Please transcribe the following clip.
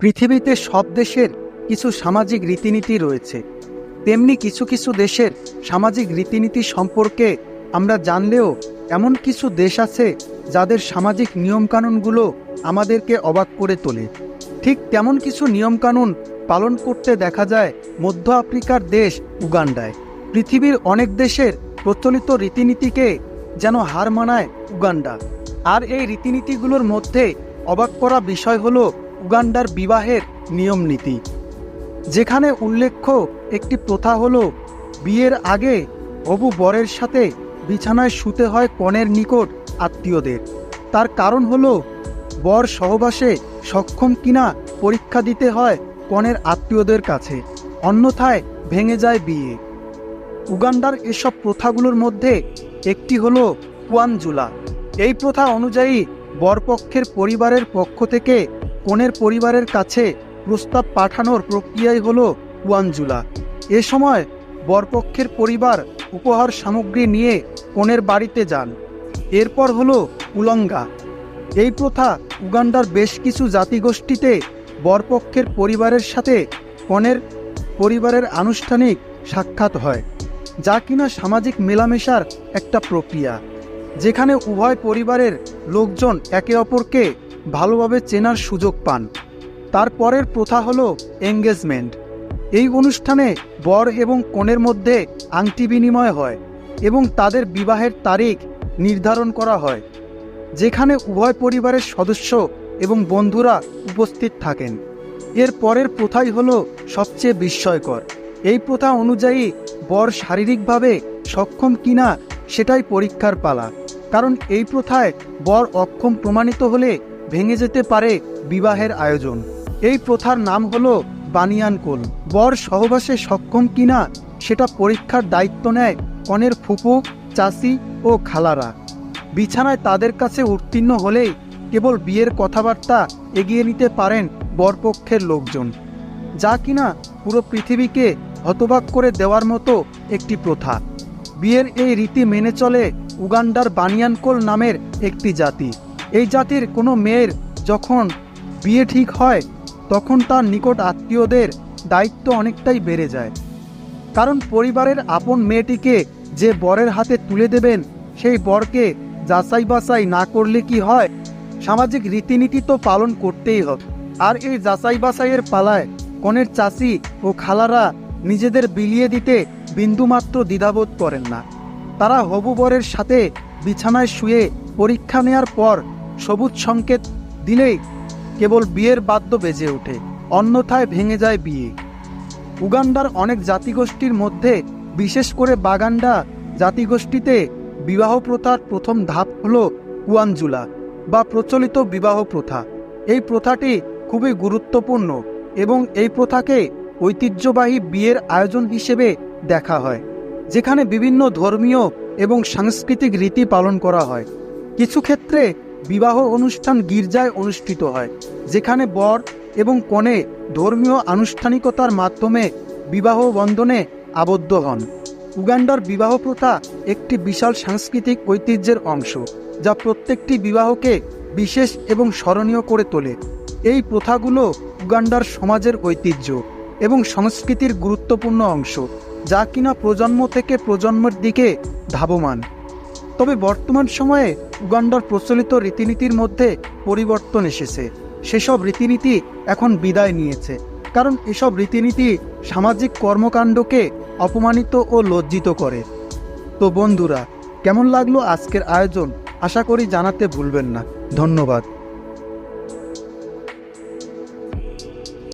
পৃথিবীতে সব দেশের কিছু সামাজিক রীতিনীতি রয়েছে। তেমনি কিছু কিছু দেশের সামাজিক রীতিনীতি সম্পর্কে আমরা জানলেও এমন কিছু দেশ আছে যাদের সামাজিক নিয়মকানুনগুলো আমাদেরকে অবাক করে তোলে। ঠিক তেমন কিছু নিয়মকানুন পালন করতে দেখা যায় মধ্য আফ্রিকার দেশ উগান্ডায়। পৃথিবীর অনেক দেশের প্রচলিত রীতিনীতিকে যেন হার মানায় উগান্ডা। আর এই রীতিনীতিগুলোর মধ্যে অবাক করা বিষয় হলো উগান্ডার বিবাহের নিয়ম নীতি, যেখানে উল্লেখ্য একটি প্রথা হলো, বিয়ের আগে হবু বরের সাথে বিছানায় শুতে হয় কনের নিকট আত্মীয়দের। তার কারণ হলো, বর সহবাসে সক্ষম কিনা পরীক্ষা দিতে হয় কনের আত্মীয়দের কাছে, অন্যথায় ভেঙে যায় বিয়ে। উগান্ডার এসব প্রথাগুলোর মধ্যে একটি হলো কুয়ানজুলা। এই প্রথা অনুযায়ী বরপক্ষের পরিবারের পক্ষ থেকে কনের পরিবারের কাছে প্রস্তাব পাঠানোর প্রক্রিয়াই হলো কুয়ানজুলা এ সময় বরপক্ষের পরিবার উপহার সামগ্রী নিয়ে কনের বাড়িতে যান। এরপর হলো উলঙ্গা। এই প্রথা উগান্ডার বেশ কিছু জাতিগোষ্ঠীতে বরপক্ষের পরিবারের সাথে কনের পরিবারের আনুষ্ঠানিক সাক্ষাৎ হয়, যা কিনা সামাজিক মেলামেশার একটা প্রক্রিয়া, যেখানে উভয় পরিবারের লোকজন একে অপরকে ভালোভাবে চেনার সুযোগ পান। তারপরের প্রথা হলো এঙ্গেজমেন্ট এই অনুষ্ঠানে বর এবং কনের মধ্যে আংটি বিনিময় হয় এবং তাদের বিবাহের তারিখ নির্ধারণ করা হয়, যেখানে উভয় পরিবারের সদস্য এবং বন্ধুরা উপস্থিত থাকেন। এর পরের প্রথাই হলো সবচেয়ে বিস্ময়কর। এই প্রথা অনুযায়ী বর শারীরিকভাবে সক্ষম কিনা সেটাই পরীক্ষার পালা, কারণ এই প্রথায় বর অক্ষম প্রমাণিত হলে ভেঙে যেতে পারে বিবাহের আয়োজন। এই প্রথার নাম হলো বানিয়ানকোল। বর সহবাসে সক্ষম কিনা সেটা পরীক্ষার দায়িত্ব নেয় কনের ফুপু চাষি ও খালারা। বিছানায় তাদের কাছে উত্তীর্ণ হলেই কেবল বিয়ের কথাবার্তা এগিয়ে নিতে পারেন বরপক্ষের লোকজন। যা কিনা পুরো পৃথিবীকে হতবাক করে দেওয়ার মতো একটি প্রথা। বিয়ের এই রীতি মেনে চলে উগান্ডার বানিয়ানকোল নামের একটি জাতি। এই জাতির কোনো মেয়ের যখন বিয়ে ঠিক হয়, তখন তার নিকট আত্মীয়দের দায়িত্ব অনেকটাই বেড়ে যায়। কারণ পরিবারের আপন মেয়েটিকে যে বরের হাতে তুলে দেবেন, সেই বরকে যাচাই বাছাই না করলে কি হয়? সামাজিক রীতিনীতি তো পালন করতেই হবে। আর এই যাচাই বাছাইয়ের পালায় কনের চাষি ও খালারা নিজেদের বিলিয়ে দিতে বিন্দুমাত্র দ্বিধাবোধ করেন না। তারা হবু বরের সাথে বিছানায় শুয়ে পরীক্ষা নেয়ার পর সবুজ সংকেত দিলেই কেবল বিয়ের বাদ্য বেজে ওঠে, অন্যথায় ভেঙে যায় বিয়ে। উগান্ডার অনেক জাতিগোষ্ঠীর মধ্যে, বিশেষ করে বাগান্ডা জাতিগোষ্ঠীতে বিবাহ প্রথার প্রথম ধাপ হল কুয়ানজুলা বা প্রচলিত বিবাহ প্রথা এই প্রথাটি খুবই গুরুত্বপূর্ণ এবং এই প্রথাকে ঐতিহ্যবাহী বিয়ের আয়োজন হিসেবে দেখা হয়, যেখানে বিভিন্ন ধর্মীয় এবং সাংস্কৃতিক রীতি পালন করা হয়। কিছু ক্ষেত্রে বিবাহ অনুষ্ঠান গির্জায় অনুষ্ঠিত হয়, যেখানে বর এবং কনে ধর্মীয় আনুষ্ঠানিকতার মাধ্যমে বিবাহ বন্ধনে আবদ্ধ হন। উগান্ডার বিবাহ প্রথা একটি বিশাল সাংস্কৃতিক ঐতিহ্যের অংশ, যা প্রত্যেকটি বিবাহকে বিশেষ এবং স্মরণীয় করে তোলে। এই প্রথাগুলো উগান্ডার সমাজের ঐতিহ্য এবং সংস্কৃতির গুরুত্বপূর্ণ অংশ, যা কিনা প্রজন্ম থেকে প্রজন্মের দিকে ধাবমান। তবে বর্তমান সময়ে উগান্ডার প্রচলিত রীতিনীতির মধ্যে পরিবর্তন এসেছে। সেসব রীতিনীতি এখন বিদায় নিয়েছে, কারণ এসব রীতিনীতি সামাজিক কর্মকাণ্ডকে অপমানিত ও লজ্জিত করে। তো বন্ধুরা, কেমন লাগল আজকের আয়োজন? আশা করি জানাতে ভুলবেন না। ধন্যবাদ।